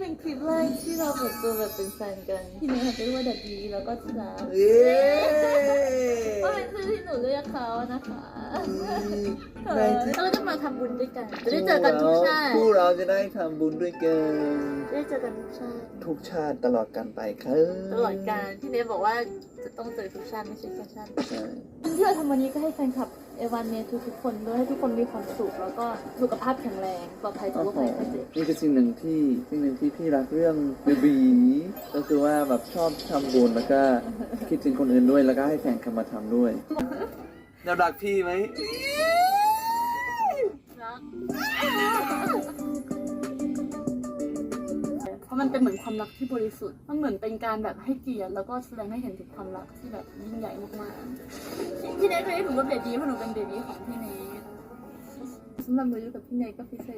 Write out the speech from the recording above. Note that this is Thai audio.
เป็นคลิปแรกที่เราเปิดตัวแบบเป็นแฟนกันพี่เนยเขาจะเรียกว่าดัดดีแล้วก็ที่รักเย้ก็เป็นชื่อที่หนูเรียกเขานะคะในที่เราจะมาทำบุญด้วยกัน จะได้เจอกันทุกชาติคู่เราจะได้ทำบุญด้วยกันได้เจอกันทุกชาติทุกชาติตลอดกันไปครับตลอดการพี่เนยบอกว่าจะต้องเจอทุกชาติไม่ใช่แค่ชาติใช่ที่เราทำวันนี้ก็ให้แฟนคลับ เอวันเนทุกทุกๆคนด้วยให้ทุกคนมีความสุข แล้วก็สุขภาพแข็งแรงปลอดภัยจากโอ้โรคโหภัยไข้เจ็บ นี่คือสิ่งหนึ่งที่สิ่งหนึ่งที่พี่รักเรื่องเบบีก็คือว่าแบบชอบทำบุญแล้วก็คิดถึงคนอื่นด้วยแล้วก็ให้แฟนคลับมาทำด้วยเรารักพี่ไหมรักเพราะมันเป็นเหมือนความรักที่บริสุทธิ์ มันเหมือนเป็นการแบบให้เกียรติแล้วก็แสดงให้เห็นถึงความรักที่แบบยิ่งใหญ่มากๆพี่ เนทเคยให้หนูว่าเบบีเพราะหนูเป็นเบบีของพี่เนทสำหรับหนูอยู่กับพี่เนยก็พิเศษ